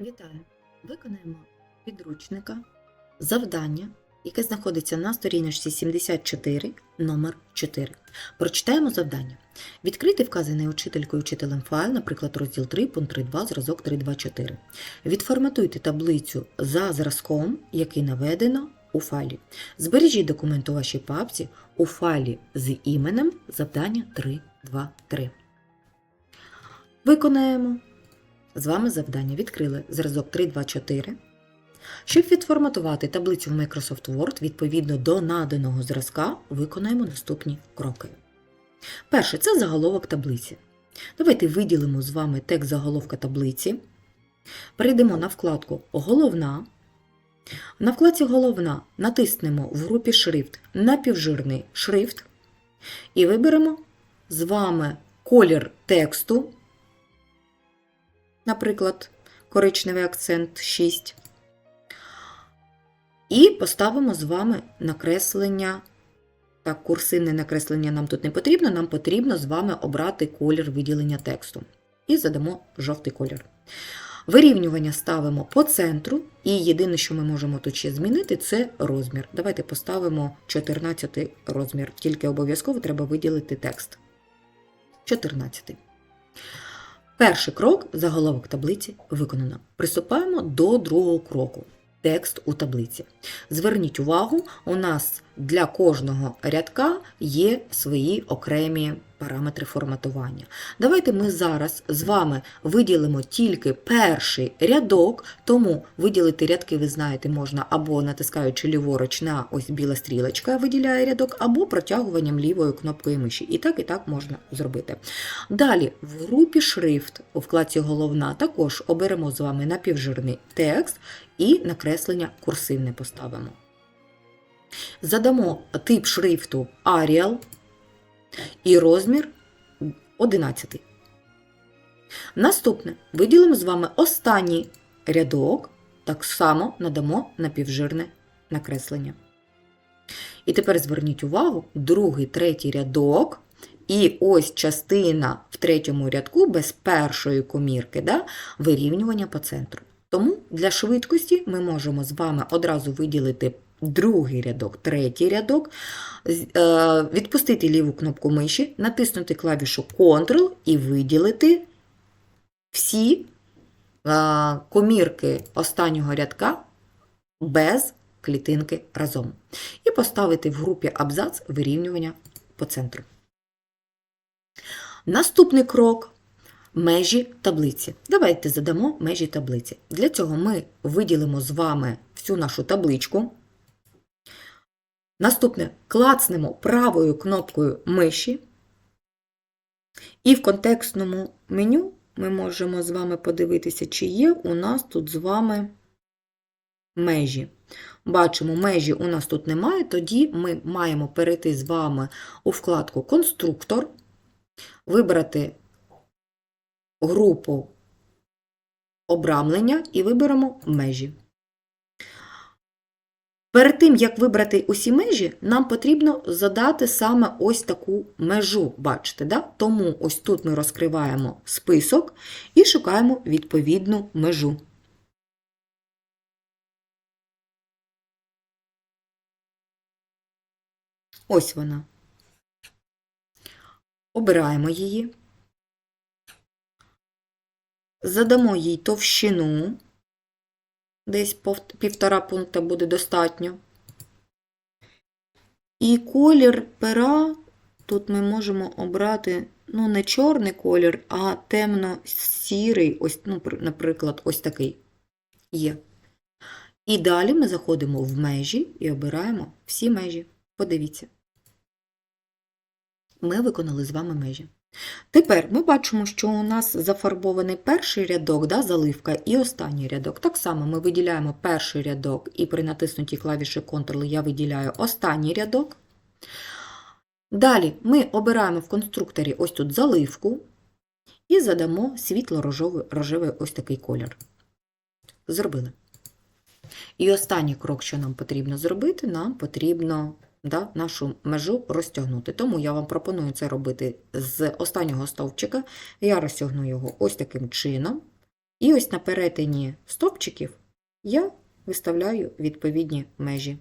Вітаю! Виконаємо підручника завдання, яке знаходиться на сторіночці 74, номер 4. Прочитаємо завдання. Відкрити вказаний учителькою учителем файл, наприклад, розділ 3, пункт 3.2, зразок 3.2.4. Відформатуйте таблицю за зразком, який наведено у файлі. Збережіть документ у вашій папці у файлі з іменем завдання 3.2.3. Виконаємо з вами завдання відкрили зразок 324. Щоб відформатувати таблицю в Microsoft Word відповідно до наданого зразка, виконаємо наступні кроки. Перше це заголовок таблиці. Давайте виділимо з вами текст заголовка таблиці. Перейдемо на вкладку Головна. На вкладці Головна натиснемо в групі Шрифт напівжирний шрифт і виберемо з вами колір тексту наприклад, коричневий акцент 6. І поставимо з вами накреслення. Так, курсивне накреслення нам тут не потрібно, нам потрібно з вами обрати колір виділення тексту. І задамо жовтий колір. Вирівнювання ставимо по центру, і єдине, що ми можемо тут ще змінити, це розмір. Давайте поставимо 14 розмір, тільки обов'язково треба виділити текст. 14. Перший крок заголовок таблиці виконано. Приступаємо до другого кроку. Текст у таблиці. Зверніть увагу, у нас для кожного рядка є свої окремі параметри форматування. Давайте ми зараз з вами виділимо тільки перший рядок, тому виділити рядки, ви знаєте, можна або натискаючи ліворуч на ось біла стрілочка виділяє рядок, або протягуванням лівою кнопкою миші. І так, і так можна зробити. Далі, в групі шрифт у вкладці головна також оберемо з вами напівжирний текст і накреслення курсивне поставимо. Задамо тип шрифту Arial і розмір 11. Наступне виділимо з вами останній рядок, так само надамо напівжирне накреслення. І тепер зверніть увагу, другий, третій рядок. І ось частина в третьому рядку без першої комірки, да, вирівнювання по центру. Тому для швидкості ми можемо з вами одразу виділити другий рядок, третій рядок, е, відпустити ліву кнопку миші, натиснути клавішу Ctrl і виділити всі е, комірки останнього рядка без клітинки разом. І поставити в групі абзац вирівнювання по центру. Наступний крок межі таблиці. Давайте задамо межі таблиці. Для цього ми виділимо з вами всю нашу табличку. Наступне клацнемо правою кнопкою миші. І в контекстному меню ми можемо з вами подивитися, чи є у нас тут з вами межі. Бачимо, межі у нас тут немає, тоді ми маємо перейти з вами у вкладку Конструктор, вибрати групу обрамлення і виберемо межі. Перед тим, як вибрати усі межі, нам потрібно задати саме ось таку межу, бачите, да? тому ось тут ми розкриваємо список і шукаємо відповідну межу. Ось вона. Обираємо її. Задамо їй товщину. Десь півтора пункта буде достатньо. І колір пера тут ми можемо обрати ну, не чорний колір, а темно-сірий, ось, ну, наприклад, ось такий є. І далі ми заходимо в межі і обираємо всі межі. Подивіться. Ми виконали з вами межі. Тепер ми бачимо, що у нас зафарбований перший рядок, да, заливка, і останній рядок. Так само ми виділяємо перший рядок, і при натиснутій клавіші Ctrl я виділяю останній рядок. Далі ми обираємо в конструкторі ось тут заливку і задамо світло-рожевий рожевий ось такий колір. Зробили. І останній крок, що нам потрібно зробити, нам потрібно да, нашу межу розтягнути. Тому я вам пропоную це робити з останнього стовпчика. Я розтягну його ось таким чином. І ось на перетині стовпчиків я виставляю відповідні межі.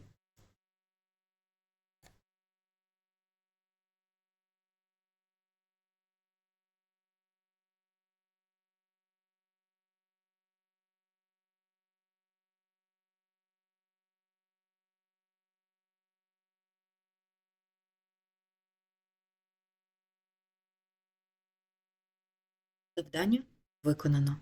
Завдання виконано.